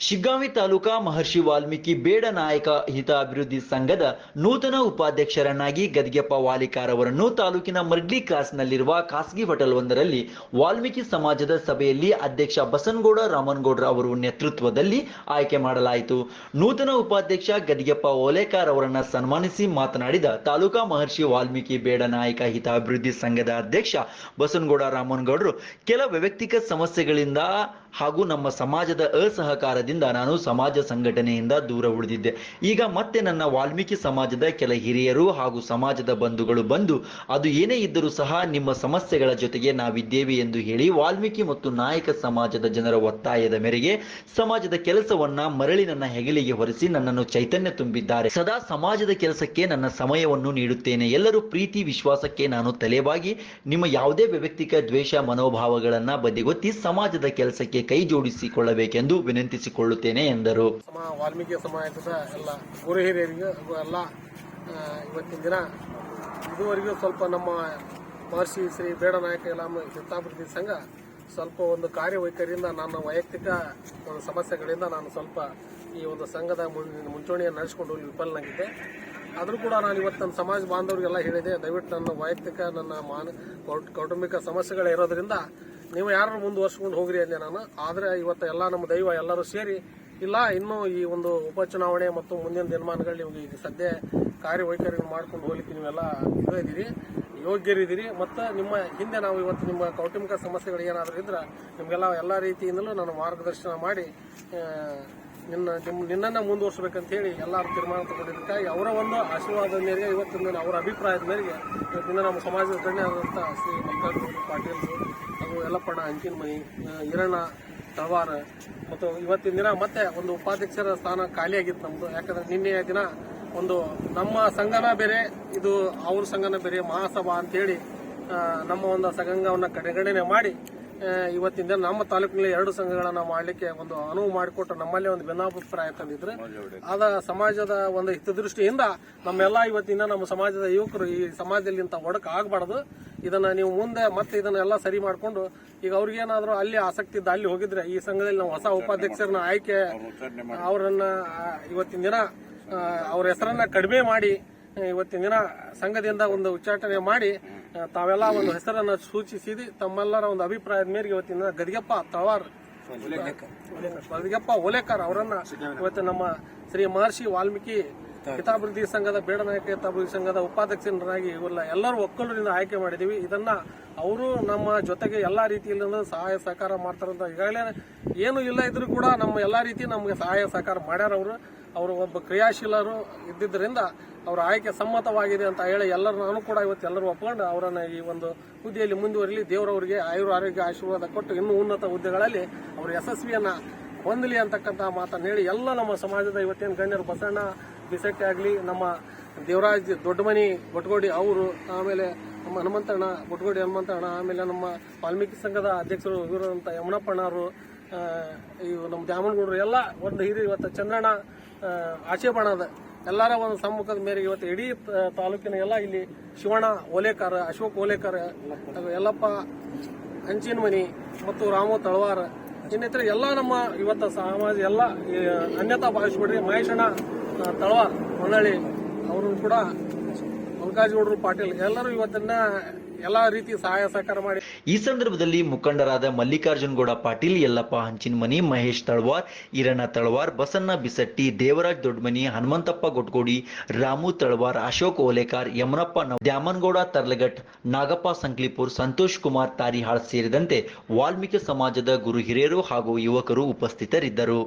ಶಿಗ್ಗಾಂವಿ ತಾಲೂಕಾ ಮಹರ್ಷಿ ವಾಲ್ಮೀಕಿ ಬೇಡ ನಾಯಕ ಹಿತ ಅಭಿವೃದ್ಧಿ ಸಂಘದ ನೂತನ ಉಪಾಧ್ಯಕ್ಷರನ್ನಾಗಿ ಗದಿಗೆಪ್ಪ ವಾಲಿಕಾರ್ ಅವರನ್ನು ತಾಲೂಕಿನ ಮರ್ಗ್ಲಿ ಕ್ರಾಸ್ನಲ್ಲಿರುವ ಖಾಸಗಿ ಹೋಟೆಲ್ ಒಂದರಲ್ಲಿ ವಾಲ್ಮೀಕಿ ಸಮಾಜದ ಸಭೆಯಲ್ಲಿ ಅಧ್ಯಕ್ಷ ಬಸನಗೌಡ, ರಾಮನ್ಗೌಡ್ರ ಅವರು ನೇತೃತ್ವದಲ್ಲಿ ಆಯ್ಕೆ ಮಾಡಲಾಯಿತು. ನೂತನ ಉಪಾಧ್ಯಕ್ಷ ಗದಿಗೆಪ್ಪ ಓಲೇಕಾರ್ ಅವರನ್ನ ಸನ್ಮಾನಿಸಿ ಮಾತನಾಡಿದ ತಾಲೂಕಾ ಮಹರ್ಷಿ ವಾಲ್ಮೀಕಿ ಬೇಡ ನಾಯಕ ಹಿತ ಅಭಿವೃದ್ಧಿ ಸಂಘದ ಅಧ್ಯಕ್ಷ ಬಸನಗೌಡ, ರಾಮನಗೌಡರು, ಕೆಲ ವೈಯಕ್ತಿಕ ಸಮಸ್ಯೆಗಳಿಂದ ಹಾಗೂ ನಮ್ಮ ಸಮಾಜದ ಅಸಹಕಾರದಿಂದ ನಾನು ಸಮಾಜ ಸಂಘಟನೆಯಿಂದ ದೂರ ಉಳಿದಿದ್ದೆ. ಈಗ ಮತ್ತೆ ನನ್ನ ವಾಲ್ಮೀಕಿ ಸಮಾಜದ ಕೆಲ ಹಿರಿಯರು ಹಾಗೂ ಸಮಾಜದ ಬಂಧುಗಳು ಬಂದು, ಅದು ಏನೇ ಇದ್ದರೂ ಸಹ ನಿಮ್ಮ ಸಮಸ್ಯೆಗಳ ಜೊತೆಗೆ ನಾವಿದ್ದೇವೆ ಎಂದು ಹೇಳಿ ವಾಲ್ಮೀಕಿ ಮತ್ತು ನಾಯಕ ಸಮಾಜದ ಜನರ ಒತ್ತಾಯದ ಮೇರೆಗೆ ಸಮಾಜದ ಕೆಲಸವನ್ನ ಮರಳಿ ನನ್ನ ಹೆಗಲಿಗೆ ಹೊರಿಸಿ ನನ್ನನ್ನು ಚೈತನ್ಯ ತುಂಬಿದ್ದಾರೆ. ಸದಾ ಸಮಾಜದ ಕೆಲಸಕ್ಕೆ ನನ್ನ ಸಮಯವನ್ನು ನೀಡುತ್ತೇನೆ. ಎಲ್ಲರೂ ಪ್ರೀತಿ, ವಿಶ್ವಾಸಕ್ಕೆ ನಾನು ತಲೆಬಾಗಿ, ನಿಮ್ಮ ಯಾವುದೇ ವೈಯಕ್ತಿಕ ದ್ವೇಷ, ಮನೋಭಾವಗಳನ್ನ ಬದಿಗೊತ್ತಿ ಸಮಾಜದ ಕೆಲಸಕ್ಕೆ ಕೈ ಜೋಡಿಸಿಕೊಳ್ಳಬೇಕೆಂದು ವಿನಂತಿಸಿಕೊಳ್ಳುತ್ತೇನೆ ಎಂದರು. ವಾಲ್ಮೀಕಿ ಸಮಾಜದ ಎಲ್ಲ ಗುರು ಹಿರಿಯರಿಗೂ ಹಾಗೂ ಎಲ್ಲ ಇವತ್ತಿನ ದಿನ. ಇದುವರೆಗೂ ಸ್ವಲ್ಪ ನಮ್ಮ ಮಹರ್ಷಿ ಶ್ರೀ ಬೇಡ ನಾಯಕ ಇಲಾಮ ಹಿತಾಭಿವೃದ್ಧಿ ಸಂಘ ಸ್ವಲ್ಪ ಒಂದು ಕಾರ್ಯವೈಖರಿಯಿಂದ, ನನ್ನ ವೈಯಕ್ತಿಕ ಒಂದು ಸಮಸ್ಯೆಗಳಿಂದ ನಾನು ಸ್ವಲ್ಪ ಈ ಒಂದು ಸಂಘದ ಮುಂಚೂಣಿಯನ್ನು ನಡೆಸಿಕೊಂಡು ವಿಫಲನಾಗಿದ್ದೆ. ಆದರೂ ಕೂಡ ನಾನು ಇವತ್ತು ನನ್ನ ಸಮಾಜ ಬಾಂಧವರಿಗೆಲ್ಲ ಹೇಳಿದೆ, ದಯವಿಟ್ಟು ನನ್ನ ವೈಯಕ್ತಿಕ, ನನ್ನ ಮಾನ, ಕೌಟ್- ಕೌಟುಂಬಿಕ ಸಮಸ್ಯೆಗಳು ಇರೋದ್ರಿಂದ ನೀವು ಯಾರು ಮುಂದುವರ್ಸ್ಕೊಂಡು ಹೋಗ್ರಿ ಅಂದೆ ನಾನು. ಆದರೆ ಇವತ್ತು ಎಲ್ಲ ನಮ್ಮ ದೈವ ಎಲ್ಲರೂ ಸೇರಿ, ಇಲ್ಲ, ಇನ್ನೂ ಈ ಒಂದು ಉಪಚುನಾವಣೆ ಮತ್ತು ಮುಂದಿನ ದಿನಮಾನಗಳಲ್ಲಿ ನಿಮಗೆ ಈಗ ಸದ್ಯ ಕಾರ್ಯವೈಖರಿ ಮಾಡ್ಕೊಂಡು ಹೋಗ್ಲಿಕ್ಕೆ ನೀವೆಲ್ಲ ಇದು ಇದ್ದೀರಿ, ಯೋಗ್ಯರಿದ್ದೀರಿ. ಮತ್ತು ನಿಮ್ಮ ಹಿಂದೆ ನಾವು ಇವತ್ತು ನಿಮ್ಮ ಕೌಟುಂಬಿಕ ಸಮಸ್ಯೆಗಳು ಏನಾದರೂ ಇದ್ರೆ ನಿಮಗೆಲ್ಲ ಎಲ್ಲ ರೀತಿಯಿಂದಲೂ ನಾನು ಮಾರ್ಗದರ್ಶನ ಮಾಡಿ ನಿನ್ನ ನಿಮ್ಮ ನಿನ್ನನ್ನು ಮುಂದುವರ್ಸ್ಬೇಕಂತ ಹೇಳಿ ಎಲ್ಲರೂ ತೀರ್ಮಾನ ತಗೊಂಡಿದ್ದಕ್ಕಾಗಿ ಅವರ ಒಂದು ಆಶೀರ್ವಾದ ಮೇರೆಗೆ, ಇವತ್ತಿನ ಅವರ ಅಭಿಪ್ರಾಯದ ಮೇರೆಗೆ ಇವತ್ತಿನ ನಮ್ಮ ಸಮಾಜದ ಗಣ್ಯರಾದಂಥ ಶ್ರೀ ಮಲ್ಲಿಕಾರ್ಜುನ ಪಾಟೀಲ್ ಹಾಗೂ ಯಲ್ಲಪ್ಪಣ್ಣ ಅಂಕಿನಮನಿ ಹಿರಣ್ಣ ತಳವಾರ ಮತ್ತು ಇವತ್ತಿನ ದಿನ ಮತ್ತೆ ಒಂದು ಉಪಾಧ್ಯಕ್ಷರ ಸ್ಥಾನ ಖಾಲಿಯಾಗಿತ್ತು ನಮ್ಮದು ಯಾಕಂದ್ರೆ ನಿನ್ನೆಯ ದಿನ ಒಂದು ನಮ್ಮ ಸಂಘನ ಬೇರೆ, ಇದು ಅವ್ರ ಸಂಘನ ಬೇರೆ ಮಹಾಸಭಾ ಅಂತೇಳಿ ನಮ್ಮ ಒಂದು ಸಂಘವನ್ನು ಕಡೆಗಣನೆ ಮಾಡಿ ಆ, ಇವತ್ತಿನ ನಮ್ಮ ತಾಲೂಕಿನಲ್ಲಿ ಎರಡು ಸಂಘಗಳನ್ನ ಮಾಡಲಿಕ್ಕೆ ಒಂದು ಅನುವು ಮಾಡಿಕೊಟ್ಟು ನಮ್ಮಲ್ಲೇ ಒಂದು ಭಿನ್ನಾಭಿಪ್ರಾಯ ತಂದಿದ್ರೆ. ಅದ ಸಮಾಜದ ಒಂದು ಹಿತದೃಷ್ಟಿಯಿಂದ ನಮ್ಮೆಲ್ಲ ಇವತ್ತಿನ ನಮ್ಮ ಸಮಾಜದ ಯುವಕರು ಈ ಸಮಾಜದಲ್ಲಿ ಇಂಥ ಒಡಕ ಆಗಬಾರ್ದು. ಇದನ್ನ ನೀವು ಮುಂದೆ ಮತ್ತೆ ಇದನ್ನೆಲ್ಲ ಸರಿ ಮಾಡಿಕೊಂಡು ಈಗ ಅವ್ರಿಗೇನಾದ್ರೂ ಅಲ್ಲಿ ಆಸಕ್ತಿ ಇದ್ದ ಅಲ್ಲಿ ಹೋಗಿದ್ರೆ ಈ ಸಂಘದಲ್ಲಿ ನಾವು ಹೊಸ ಉಪಾಧ್ಯಕ್ಷರನ್ನ ಆಯ್ಕೆ ಅವರನ್ನ ಇವತ್ತಿನ ದಿನ ಅವ್ರ ಹೆಸರನ್ನ ಕಡಿಮೆ ಮಾಡಿ ಇವತ್ತಿನ ದಿನ ಸಂಘದಿಂದ ಒಂದು ಉಚ್ಚಾಟನೆ ಮಾಡಿ ತಾವೆಲ್ಲ ಒಂದು ಹೆಸರನ್ನ ಸೂಚಿಸಿದಿ ತಮ್ಮೆಲ್ಲರ ಒಂದು ಅಭಿಪ್ರಾಯದ ಮೇರೆಗೆ ಇವತ್ತಿನ ಗದಗಪ್ಪ ಗದಿಗೆಪ್ಪ ತಳವಾರ್ ಗದಿಗೆಪ್ಪ ಓಲೇಕರ್ ಅವರನ್ನ ಇವತ್ತು ನಮ್ಮ ಶ್ರೀ ಮಹರ್ಷಿ ವಾಲ್ಮೀಕಿ ಹಿತಾಭಿವೃದ್ಧಿ ಸಂಘದ ಬೇಡ ನಾಯಕ ಹಿತಾಭಿವೃದ್ಧಿ ಸಂಘದ ಉಪಾಧ್ಯಕ್ಷರಾಗಿ ಇವೆಲ್ಲ ಎಲ್ಲರೂ ಒಕ್ಕಲರಿಂದ ಆಯ್ಕೆ ಮಾಡಿದೀವಿ. ಇದನ್ನ ಅವರು ನಮ್ಮ ಜೊತೆಗೆ ಎಲ್ಲಾ ರೀತಿಯಲ್ಲಿ ಸಹಾಯ ಸಹಕಾರ ಮಾಡ್ತಾರಂತ ಈಗಾಗಲೇ ಏನು ಇಲ್ಲ ಇದ್ರೂ ಕೂಡ ನಮ್ಮ ಎಲ್ಲಾ ರೀತಿ ನಮಗೆ ಸಹಾಯ ಸಹಕಾರ ಮಾಡ್ಯಾರ ಅವರು. ಅವರು ಒಬ್ಬ ಕ್ರಿಯಾಶೀಲರು ಇದ್ದಿದ್ದರಿಂದ ಅವರ ಆಯ್ಕೆ ಸಮ್ಮತವಾಗಿದೆ ಅಂತ ಹೇಳಿ ಎಲ್ಲರೂ ನಾನು ಕೂಡ ಇವತ್ತು ಎಲ್ಲರೂ ಒಪ್ಪಿಕೊಂಡು ಅವರನ್ನ ಈ ಒಂದು ಹುದ್ದೆಯಲ್ಲಿ ಮುಂದುವರಿಲಿ ದೇವರವರಿಗೆ ಆಯುರ್ ಆರೋಗ್ಯ ಆಶೀರ್ವಾದ ಕೊಟ್ಟು ಇನ್ನೂ ಉನ್ನತ ಹುದ್ದೆಗಳಲ್ಲಿ ಅವರು ಯಶಸ್ವಿಯನ್ನ ಹೊಂದಲಿ ಅಂತಕ್ಕಂಥ ಮಾತನ್ನು ಹೇಳಿ ಎಲ್ಲ ನಮ್ಮ ಸಮಾಜದ ಇವತ್ತೇನು ಗಣ್ಯರು ಬಸಣ್ಣ ಬಿಸಟ್ಟಿ ಆಗಲಿ ನಮ್ಮ ದೇವರಾಜ್ ದೊಡ್ಡಮನಿ ಗೊಟ್ಗೋಡಿ ಅವರು ಆಮೇಲೆ ನಮ್ಮ ಹನುಮಂತಣ್ಣ ಗೊಟ್ಗೋಡಿ ಹನುಮಂತಣ್ಣ ಆಮೇಲೆ ನಮ್ಮ ವಾಲ್ಮೀಕಿ ಸಂಘದ ಅಧ್ಯಕ್ಷರು ಇವರಂತ ಯಮನಪ್ಪಣ್ಣವರು ಇವು ನಮ್ಮ ದ್ಯಾಮನಗೌಡರು ಎಲ್ಲ ಒಂದು ಹಿರಿಯ ಇವತ್ತು ಚಂದ್ರಣ್ಣ ಆ, ಆಶೀರ್ವಾಣದ ಎಲ್ಲರ ಒಂದು ಸಮ್ಮುಖದ ಮೇರೆಗೆ ಇವತ್ತು ಇಡೀ ತಾಲೂಕಿನ ಎಲ್ಲ ಇಲ್ಲಿ ಶಿವಣ್ಣ ಓಲೇಕರ್, ಅಶೋಕ್ ಓಲೇಕರ್ ಯಲ್ಲಪ್ಪ ಹಂಚಿನಮನಿ ಮತ್ತು ರಾಮು ತಳವಾರ, ಇನ್ನಿತರ ಎಲ್ಲ ನಮ್ಮ ಇವತ್ತು ಸಮಾಜ ಎಲ್ಲ ಅನ್ಯತಾ ಭಾವಿಸ್ಬಿಡ್ರಿ ಮಹೇಶಣ್ಣ ತಳವಾರ್ ಹೊನ್ನಳ್ಳಿ ಅವರು ಕೂಡ ಮಲ್ಕಾಜ್ಗೌಡರು ಪಾಟೀಲ್ ಎಲ್ಲರೂ ಇವತ್ತನ್ನ ಎಲ್ಲಾ ರೀತಿ ಸಹಾಯ ಸಹಕಾರ ಮಾಡಿ. ಈ ಸಂದರ್ಭದಲ್ಲಿ ಮುಖಂಡರಾದ ಮಲ್ಲಿಕಾರ್ಜುನಗೌಡ ಪಾಟೀಲ್, ಯಲ್ಲಪ್ಪ ಹಂಚಿನಮನಿ, ಮಹೇಶ್ ತಳವಾರ್, ಈರಣ್ಣ ತಳವಾರ್, ಬಸಣ್ಣ ಬಿಸಟ್ಟಿ, ದೇವರಾಜ್ ದೊಡ್ಡಮನಿ ಹನುಮಂತಪ್ಪ ಗೊಟ್ಗೋಡಿ, ರಾಮು ತಳವಾರ್, ಅಶೋಕ್ ಓಲೇಕಾರ್, ಯಮನಪ್ಪ ದ್ಯಾಮನಗೌಡ ತರ್ಲಗಟ್ ನಾಗಪ್ಪ ಸಂಕ್ಲಿಪುರ್, ಸಂತೋಷ್ ಕುಮಾರ್ ತಾರಿಹಾಳ್ ಸೇರಿದಂತೆ ವಾಲ್ಮೀಕಿ ಸಮಾಜದ ಗುರು ಹಿರಿಯರು ಹಾಗೂ ಯುವಕರು ಉಪಸ್ಥಿತರಿದ್ದರು.